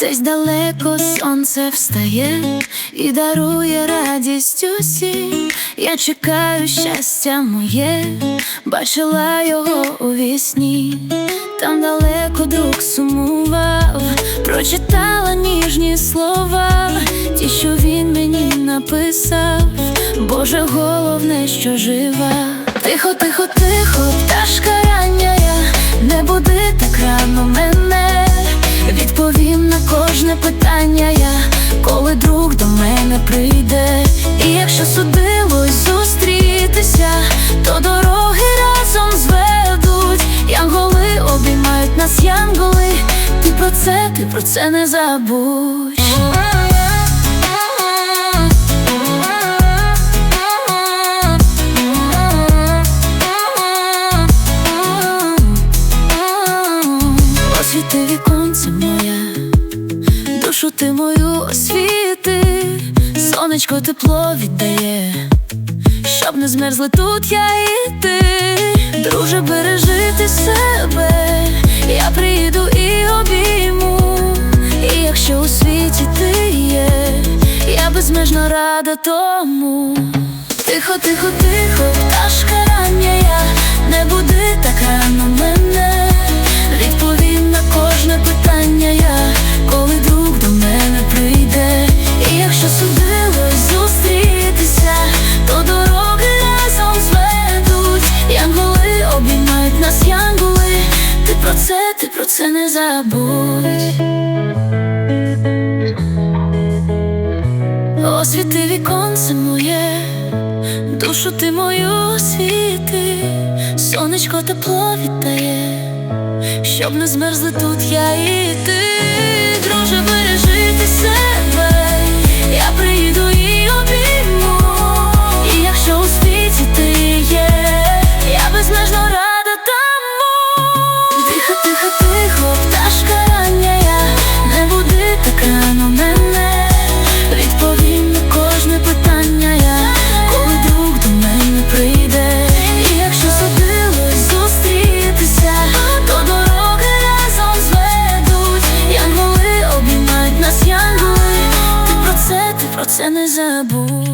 Десь далеко сонце встає і дарує радість усім. Я чекаю щастя моє, бачила його у вісні. Там далеко друг сумував, прочитала ніжні слова, ті, що він мені написав. Боже, головне, що жива. Тихо, тихо, тихо, пташка рання я, не буди так рано мене. Це, ти про це не забудь. Освіти віконце моє, душу ти мою освіти, сонечко тепло віддає, щоб не змерзли тут я і ти, друже, бережи ти себе, я приїду рада тому. Тихо, тихо, тихо, пташка рання я, не буди так рано мене. Відповім на кожне питання я, коли друг до мене прийде. І якщо судилось зустрітися, то дороги разом зведуть. Янголи обіймають нас, янголи. Ти про це, ти про це не забудь. Освіти віконце моє, душу ти мою освіти, сонечко тепло віддає, щоб не змерзли тут я і про це не забув.